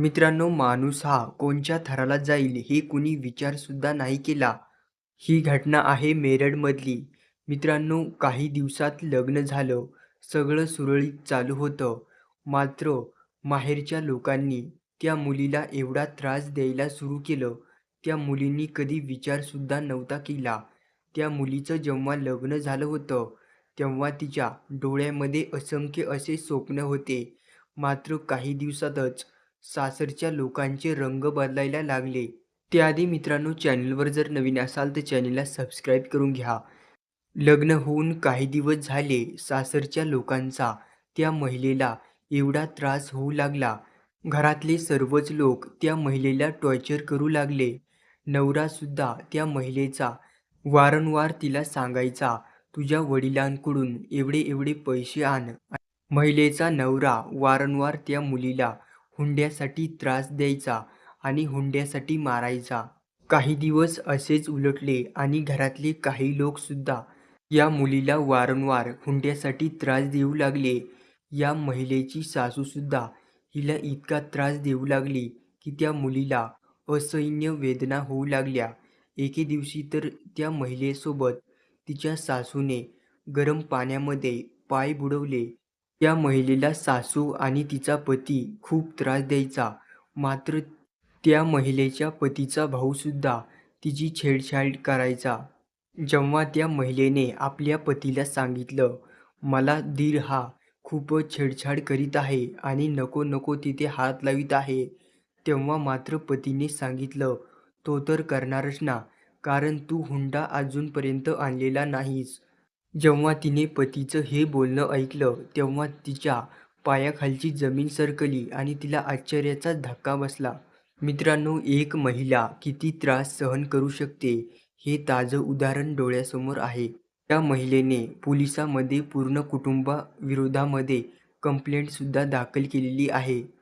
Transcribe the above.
मित्रांनो माणूस हा कोणच्या थराला जाईल हे कुणी विचारसुद्धा नाही केला. ही घटना आहे मेरठमधली. मित्रांनो काही दिवसात लग्न झालं. सगळं सुरळीत चालू होतं. मात्र माहेरच्या लोकांनी त्या मुलीला एवढा त्रास द्यायला सुरू केलं. त्या मुलींनी कधी विचारसुद्धा नव्हता केला. त्या मुलीचं जेव्हा लग्न झालं होतं तेव्हा तिच्या डोळ्यामध्ये असंख्य असे स्वप्न होते. मात्र काही दिवसातच सासरच्या लोकांचे रंग बदलायला लागले. त्याआधी मित्रांनो चॅनलवर जर नवीन असाल तर चॅनलला सबस्क्राईब करून घ्या. लग्न होऊन काही दिवस झाले सासरच्या लोकांचा त्या महिलेला एवढा त्रास होऊ लागला. घरातले सर्वच लोक त्या महिलेला टॉर्चर करू लागले. नवरासुद्धा त्या महिलेचा वारंवार तिला सांगायचा तुझ्या वडिलांकडून एवढे एवढे पैसे आण. महिलेचा नवरा वारंवार त्या मुलीला हुंड्यासाठी त्रास द्यायचा आणि हुंड्यासाठी मारायचा. काही दिवस असेच उलटले आणि घरातले काही लोकसुद्धा या मुलीला वारंवार हुंड्यासाठी त्रास देऊ लागले. या महिलेची सासूसुद्धा हिला इतका त्रास देऊ लागली की त्या मुलीला असैन्य वेदना होऊ लागल्या. एके दिवशी तर त्या महिलेसोबत तिच्या सासूने गरम पाण्यामध्ये पाय बुडवले. त्या महिलेला सासू आणि तिचा पती खूप त्रास द्यायचा. मात्र त्या महिलेच्या पतीचा भाऊसुद्धा तिची छेडछाड करायचा. जेव्हा त्या महिलेने आपल्या पतीला सांगितलं मला दीर हा खूपच छेडछाड करीत आहे आणि नको नको तिथे हात लावीत आहे. तेव्हा मात्र पतीने सांगितलं तो तर करणारच ना कारण तू हुंडा अजूनपर्यंत आणलेला नाहीस. जेव्हा तिने पतीचं हे बोलणं ऐकलं तेव्हा तिच्या पायाखालची जमीन सरकली आणि तिला आश्चर्याचा धक्का बसला. मित्रांनो एक महिला किती त्रास सहन करू शकते हे ताजं उदाहरण डोळ्यासमोर आहे. त्या महिलेने पोलिसांमध्ये पूर्ण कुटुंबाविरोधामध्ये कंप्लेंटसुद्धा दाखल केलेली आहे.